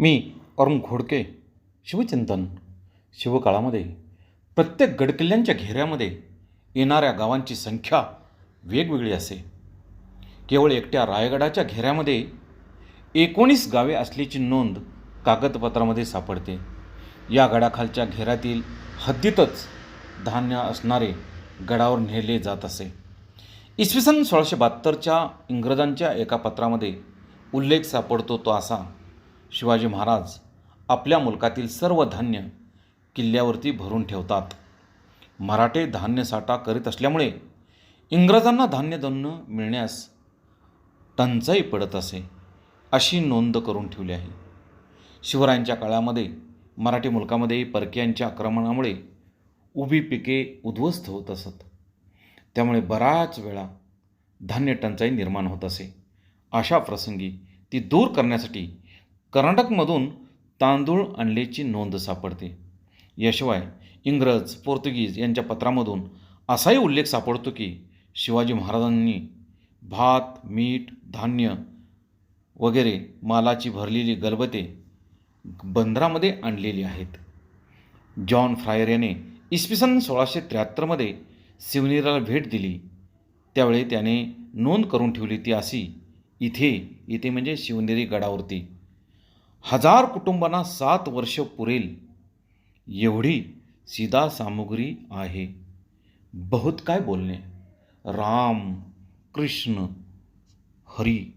मी अरुण घोडके शिवचिंतन शिवकाळामध्ये प्रत्येक गडकिल्ल्यांच्या घेऱ्यामध्ये येणाऱ्या गावांची संख्या वेगवेगळी असे. केवळ एकट्या रायगडाच्या घेऱ्यामध्ये एकोणीस गावे असल्याची नोंद कागदपत्रामध्ये सापडते. या गडाखालच्या घेऱ्यातील हद्दीतच धान्य असणारे गडावर नेले जात असे. इसवी सन सोळाशे बहात्तरच्या इंग्रजांच्या एका पत्रामध्ये उल्लेख सापडतो तो असा. शिवाजी महाराज आपल्या मुलकातील सर्व धान्य किल्ल्यावरती भरून ठेवतात. मराठे धान्य साठा करीत असल्यामुळे इंग्रजांना धान्य दन्न मिळण्यास टंचाई पडत असे अशी नोंद करून ठेवली आहे. शिवरायांच्या काळामध्ये मराठी मुलकामध्ये परकीयांच्या आक्रमणामुळे उभी पिके उद्ध्वस्त होत असत. त्यामुळे बराच वेळा धान्य टंचाई निर्माण होत असे. अशा प्रसंगी ती दूर करण्यासाठी कर्नाटकमधून तांदूळ आणल्याची नोंद सापडते. याशिवाय इंग्रज पोर्तुगीज यांच्या पत्रामधून असाही उल्लेख सापडतो की शिवाजी महाराजांनी भात मीठ धान्य वगैरे मालाची भरलेली गलबते बंदरामध्ये आणलेली आहेत. जॉन फ्रायर याने इसवी सन सोळाशे त्र्याहत्तरमध्ये शिवनेराला भेट दिली. त्यावेळी त्याने नोंद करून ठेवली ती अशी इथे इथे म्हणजे शिवनेरी गडावरती हजार कुटुंबांना सात वर्ष पुरेल. एवढी सीधा सामुग्री आहे. बहुत काय बोलणे? राम कृष्ण हरी.